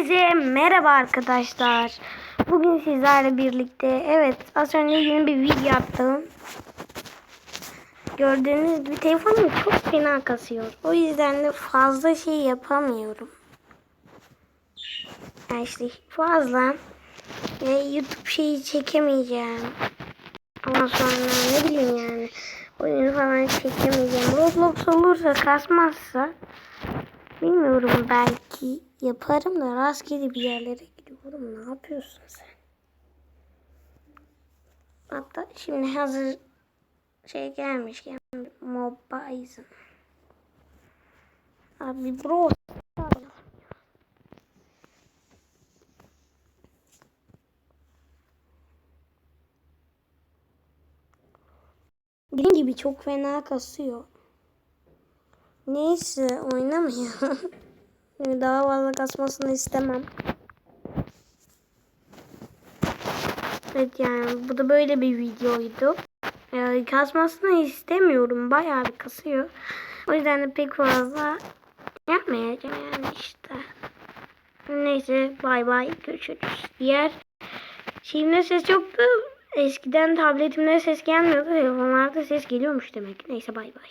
Hepinize merhaba arkadaşlar. Bugün sizlerle birlikte evet az önce yeni bir video attım. Gördüğünüz gibi telefonum çok fena kasıyor. O yüzden de fazla şey yapamıyorum. Yani işte fazla e, YouTube şeyi çekemeyeceğim. Ama sonra ne bileyim yani oyunu falan çekemeyeceğim. Roblox olursa kasmazsa bilmiyorum belki yaparım da rastgele bir yerlere gidiyorum. Ne yapıyorsun sen? Hatta şimdi hazır şey gelmişken Mobile'ın. Abi bro Dediğim gibi çok fena kasıyor. Neyse oynamayalım. Daha fazla kasmasını istemem. Evet yani bu da böyle bir videoydu. Yani kasmasını istemiyorum. Bayağı bir kasıyor. O yüzden de pek fazla yapmayacağım yani işte. Neyse bay bay görüşürüz. Diğer şeyimde ses yoktu. Eskiden tabletimde ses gelmiyordu. Telefonlarda ses geliyormuş demek. Neyse bay bay.